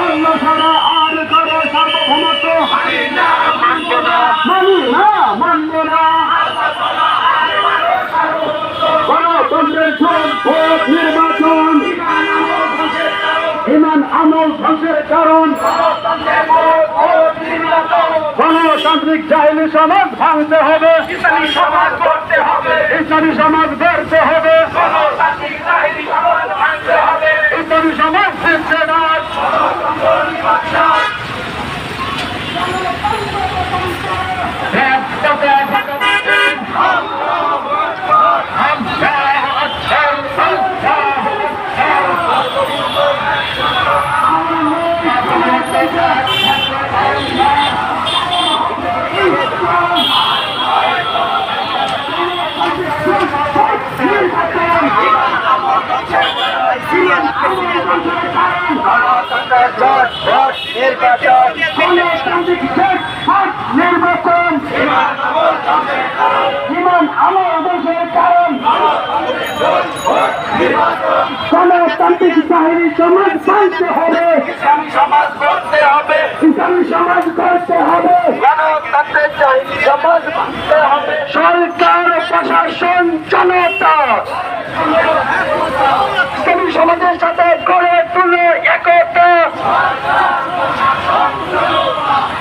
আল্লাহ ছাড়া আর কারও সার্বভৌমত্ব মানি না। ধ্বংসের কারণ গণতান্ত্রিক জাহিনী সমাজ ভাঙতে হবে। ইসলামী সমাজ করতে হবে। ইসলামী সমাজ গড়তে হবে গণতান্ত্রিক জাহিলি সমাজ ভাঙতে হবে ইসলামী সমাজ জিতছে না গণতান্ত্রিক শেষ হাত নির্বাচন ইমান আমার গণতান্ত্রিক জাহিরি সমাজ পাইতে হবে ইসলামী সমাজ করতে হবে সরকার প্রশাসন জনতা সমাজের সাথে গড়ে তুলে একতা।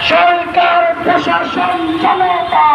সরকার প্রশাসন জনতা।